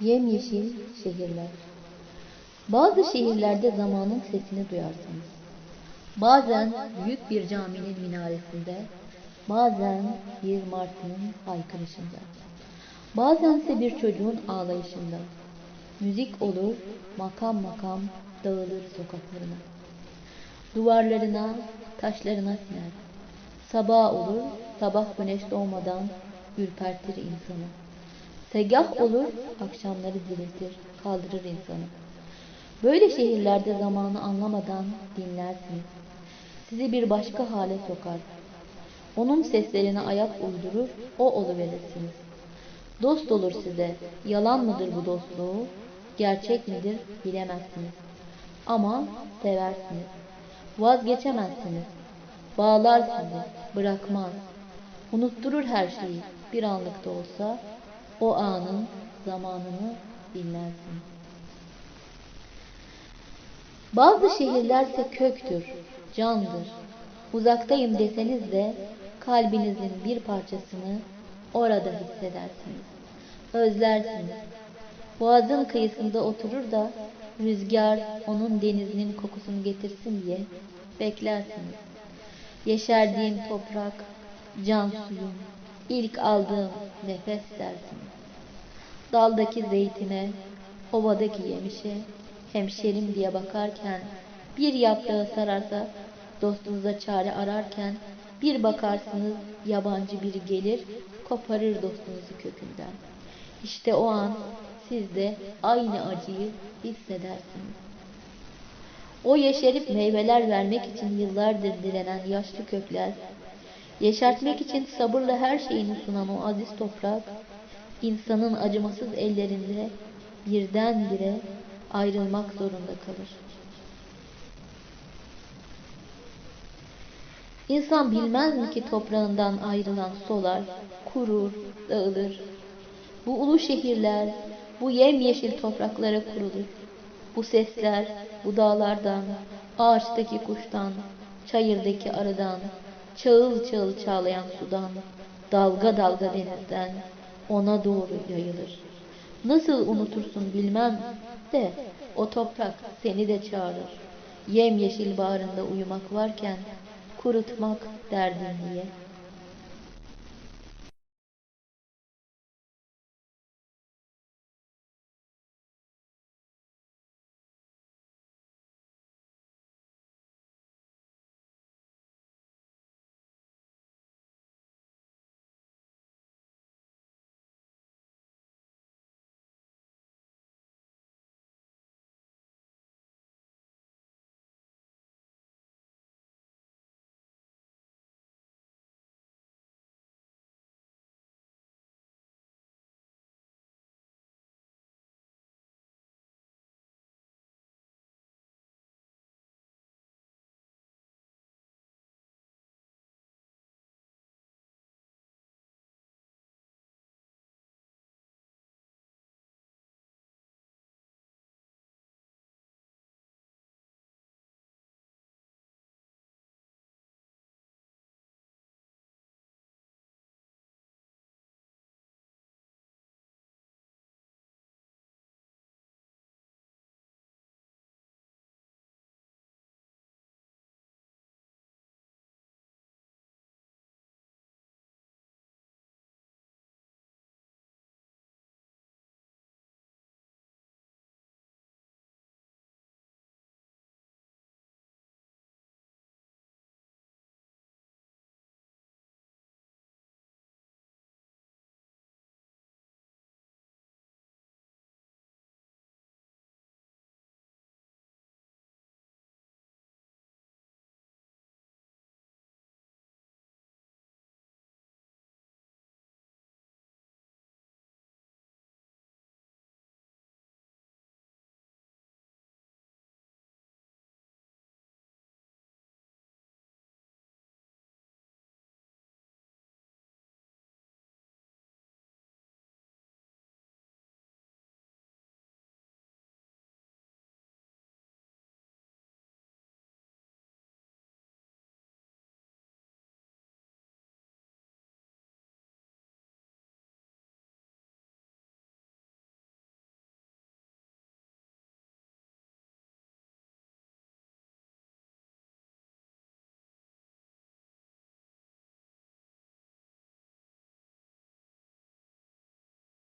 Yemyeşil şehirler. Bazı şehirlerde zamanın sesini duyarsınız. Bazen büyük bir caminin minaresinde, bazen bir martının haykırışında, bazense bir çocuğun ağlayışında. Müzik olur, makam makam dağılır sokaklarına. Duvarlarına, taşlarına siner. Sabah olur, sabah güneş doğmadan ürpertir insanı. Segah olur, akşamları diriltir, kaldırır insanı. Böyle şehirlerde zamanı anlamadan dinlersiniz. Sizi bir başka hale sokar. Onun seslerine ayak uydurur, o oluverirsiniz. Dost olur size, yalan mıdır bu dostluğu, gerçek midir bilemezsiniz. Ama seversiniz, vazgeçemezsiniz. Bağlar sizi, bırakmaz. Unutturur her şeyi, bir anlık da olsa, o anın zamanını dinlersiniz. Bazı şehirlerse köktür, candır. Uzaktayım deseniz de kalbinizin bir parçasını orada hissedersiniz. Özlersiniz. Boğazın kıyısında oturur da rüzgar onun denizinin kokusunu getirsin diye beklersiniz. Yeşerdiğim toprak, can suyum, ilk aldığım nefes dersiniz. Daldaki zeytine, ovadaki yemişe, hemşerim diye bakarken, bir yaprağı sararsa dostunuza çare ararken, bir bakarsınız yabancı biri gelir, koparır dostunuzu kökünden. İşte o an siz de aynı acıyı hissedersiniz. O yeşerip meyveler vermek için yıllardır direnen yaşlı kökler, yeşertmek için sabırla her şeyini sunan o aziz toprak, insanın acımasız ellerinde birdenbire ayrılmak zorunda kalır. İnsan bilmez mi ki toprağından ayrılan solar, kurur, dağılır. Bu ulu şehirler, bu yemyeşil topraklara kurulur. Bu sesler, bu dağlardan, ağaçtaki kuştan, çayırdaki arıdan, çağıl çağıl çağlayan sudan, dalga dalga denizden ona doğru yayılır. Nasıl unutursun bilmem de o toprak seni de çağırır. Yemyeşil bağrında uyumak varken kurutmak derdin diye.''